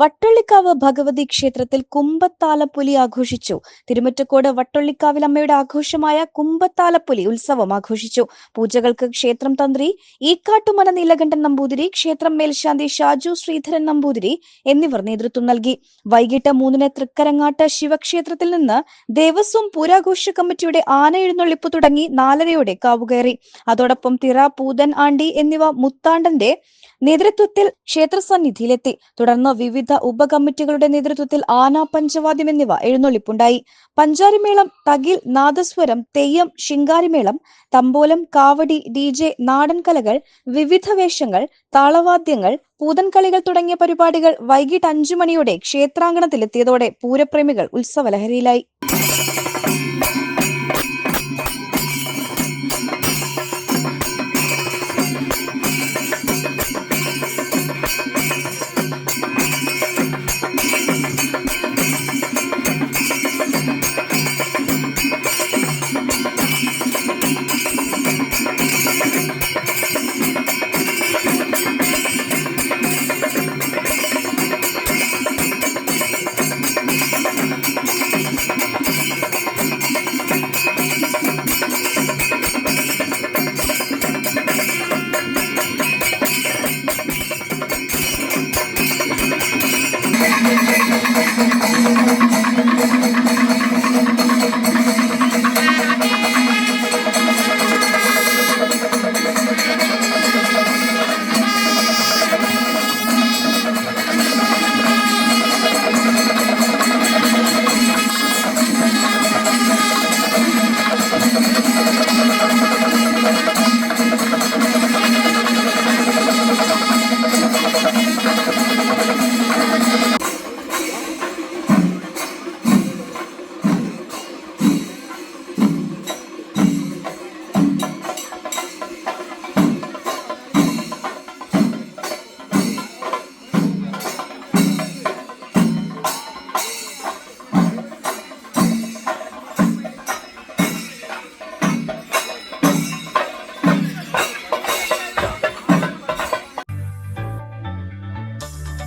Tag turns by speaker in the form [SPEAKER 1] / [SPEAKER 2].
[SPEAKER 1] വട്ടള്ളിക്കാവ് ഭഗവതി ക്ഷേത്രത്തിൽ കുമ്പത്താലപ്പുലി ആഘോഷിച്ചു. തിരുമറ്റക്കോട് വട്ടള്ളിക്കാവിൽ അമ്മയുടെ ആഘോഷമായ കുമ്പത്താലപ്പുലി ഉത്സവം ആഘോഷിച്ചു. പൂജകൾക്ക് ക്ഷേത്രം തന്ത്രി ഈക്കാട്ടുമല നീലകണ്ഠൻ നമ്പൂതിരി ക്ഷേത്രം മേൽശാന്തി ഷാജു ശ്രീധരൻ നമ്പൂതിരി എന്നിവർ നേതൃത്വം നൽകി. വൈകിട്ട് മൂന്നിന് തൃക്കരങ്ങാട്ട് ശിവക്ഷേത്രത്തിൽ നിന്ന് ദേവസ്വം പൂരാഘോഷ കമ്മിറ്റിയുടെ ആന എഴുന്നള്ളിപ്പ് തുടങ്ങി നാലരയോടെ കാവുകയറി. അതോടൊപ്പം തിറ പൂതൻ ആണ്ടി എന്നിവ മുത്താണ്ടന്റെ നേതൃത്വത്തിൽ ക്ഷേത്ര സന്നിധിയിലെത്തി. തുടർന്ന് വിവിധ ഉപകമ്മിറ്റികളുടെ നേതൃത്വത്തിൽ ആന പഞ്ചവാദ്യം എന്നിവ എഴുന്നള്ളിപ്പുണ്ടായി. പഞ്ചാരിമേളം തകിൽ നാദസ്വരം തെയ്യം ശിങ്കാരിമേളം തമ്പോലം കാവടി ഡി ജെ നാടൻ കലകൾ വിവിധ വേഷങ്ങൾ താളവാദ്യങ്ങൾ പൂതൻകളികൾ തുടങ്ങിയ പരിപാടികൾ വൈകിട്ട് അഞ്ചു മണിയോടെ ക്ഷേത്രാങ്കണത്തിലെത്തിയതോടെ പൂരപ്രേമികൾ ഉത്സവലഹരിയിലായി.